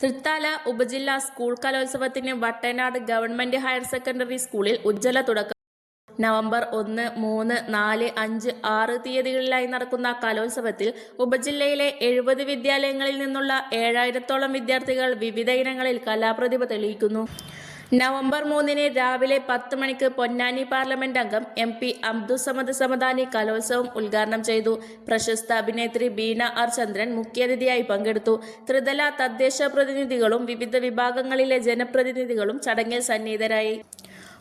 തൃത്താല ഉപജില്ലാ സ്കൂൾ കലോത്സവത്തിന് Vattanad government higher secondary സ്കൂളിൽ ഉജ്ജ്വല തുടക്കം. നവംബർ ഒന്ന് മൂന്ന് നാല് അഞ്ച് ആറ് തീയതികളിലായി നടക്കുന്ന കലോത്സവത്തിൽ ഉപജില്ലയിലെ എഴുപത് വിദ്യാലയങ്ങളിൽ നിന്നുള്ള ഏഴായിരത്തോളം വിദ്യാർത്ഥികൾ വിവിധ ഇനങ്ങളിൽ കലാപ്രതിഭ തെളിയിക്കുന്നു. നവംബർ മൂന്നിന് രാവിലെ പത്ത് മണിക്ക് പൊന്നാനി പാർലമെന്റ് അംഗം എം പി അബ്ദുസമദ് സമദാനി കലോത്സവം ഉദ്ഘാടനം ചെയ്തു. പ്രശസ്ത അഭിനേത്രി ബീന ആർ ചന്ദ്രൻ മുഖ്യാതിഥിയായി പങ്കെടുത്തു. ത്രിതല തദ്ദേശ പ്രതിനിധികളും വിവിധ വിഭാഗങ്ങളിലെ ജനപ്രതിനിധികളും ചടങ്ങിൽ സന്നിഹിതരായി.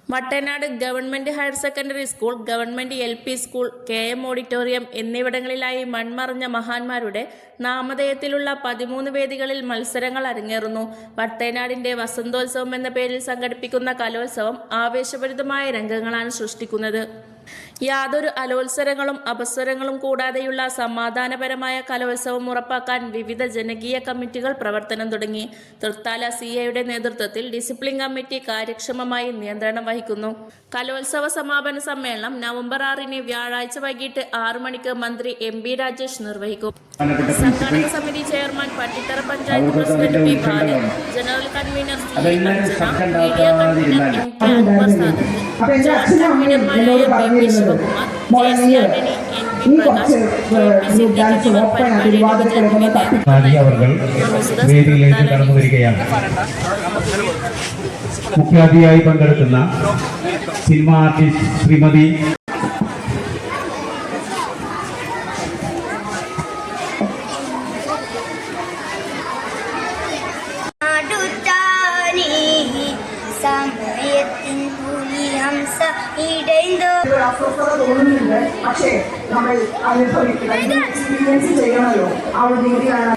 Mattanad government higher secondary school government L P school K M auditorium എന്നിവിടങ്ങളിലായി മൺമറഞ്ഞ മഹാന്മാരുടെ നാമധേയത്തിലുള്ള പതിമൂന്ന് വേദികളിൽ മത്സരങ്ങൾ അരങ്ങേറുന്നു. വട്ടേനാടിന്റെ വസന്തോത്സവം എന്ന പേരിൽ സംഘടിപ്പിക്കുന്ന കലോത്സവം ആവേശഭരിതമായ രംഗങ്ങളാണ് സൃഷ്ടിക്കുന്നത്. യാതൊരു അലോത്സരങ്ങളും അപസ്വരങ്ങളും കൂടാതെയുള്ള സമാധാനപരമായ കലോത്സവം ഉറപ്പാക്കാൻ വിവിധ ജനകീയ കമ്മിറ്റികൾ പ്രവർത്തനം തുടങ്ങി. തൃത്താല സി എയുടെ നേതൃത്വത്തിൽ ഡിസിപ്ലിൻ കമ്മിറ്റി കാര്യക്ഷമമായി നിയന്ത്രണം വഹിക്കുന്നു. കലോത്സവ സമാപന സമ്മേളനം നവംബർ ആറിന് വ്യാഴാഴ്ച വൈകിട്ട് ആറു മണിക്ക് മന്ത്രി എം ബി രാജേഷ് നിർവഹിക്കും. സംഘാടക സമിതി chairman Pattithara panchayat president P Balan general convener C media convener M K Akbar Sadath അപ്പൊ എന്റെ അച്ഛനും അമ്മയും എന്നോട് പറഞ്ഞിരുന്നത് കുറച്ച് ഡാൻസ് ഓപ്പൺ തട്ടി വേദിയിലേക്ക് കടന്നു വരികയാണ് മുഖ്യാതിഥിയായി പങ്കെടുക്കുന്ന സിനിമ ആർട്ടിസ്റ്റ് ശ്രീമതി സമയത്തിൻ പുലി ഹംസ ഇടൈന്തോ. അസ്വസ്ഥത തോന്നുന്നുണ്ട് പക്ഷേ നമ്മൾ അനുഭവിക്കണം. ചെയ്യണമല്ലോ. ആ ഒരു രീതിയാണ്